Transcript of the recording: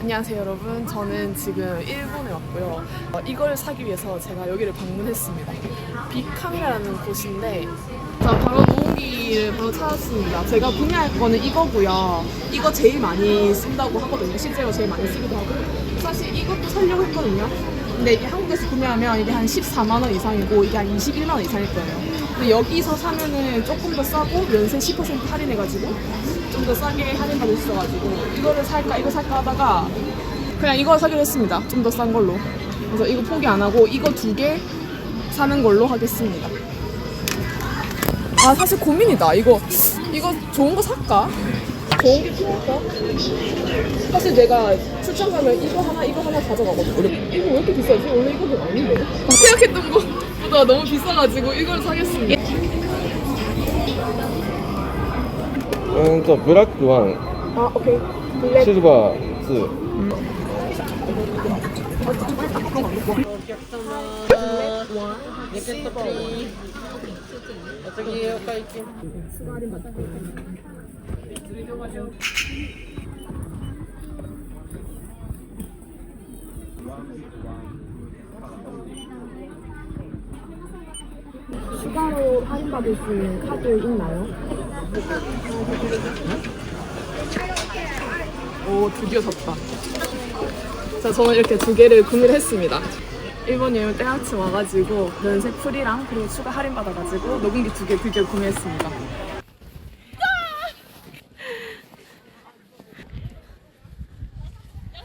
안녕하세요 여러분. 저는 지금 일본에 왔고요. 어, 이걸 사기 위해서 제가 여기를 방문했습니다. 빅카메라라는 곳인데 자 바로 노기를 바로 찾았습니다. 제가 구매할 거는 이거고요. 이거 제일 많이 쓴다고 하거든요. 실제로 제일 많이 쓰기도 하고. 사실 이것도 살려고 했거든요 근데 이게 한국에서 구매하면 이게 한 14만 원 이상이고 이게 한 21만 원 이상일 거예요 근데 여기서 사면은 조금 더 싸고 연세 10% 할인해가지고 좀 더 싸게 할인받을 수 있어가지고 이거를 살까 이거 살까 하다가 그냥 이거 사기로 했습니다. 좀 더 싼 걸로. 그래서 이거 포기 안 하고 이거 두 개 사는 걸로 하겠습니다. 아 사실 고민이다. 이거 이거 좋은 거 살까? 좋은 게 필요할까? 사실 내가 출장 가면 이거 하나 이거 하나 가져가거든. 이거 왜 이렇게 비싸지? 원래 이거도 아닌데. 생각했던 것보다 너무 비싸가지고 이걸 사겠습니다. うーんとブラック1 아 오케이. 블랙 シルバー2 추가로 할인받을 수 있는 카드 있나요? 오 드디어 샀다. 자 저는 이렇게 두 개를 구매를 했습니다. 일본 여행 때마침 와가지고 면세 풀이랑 그리고 추가 할인 받아가지고 녹음기 두 개 드디어 구매했습니다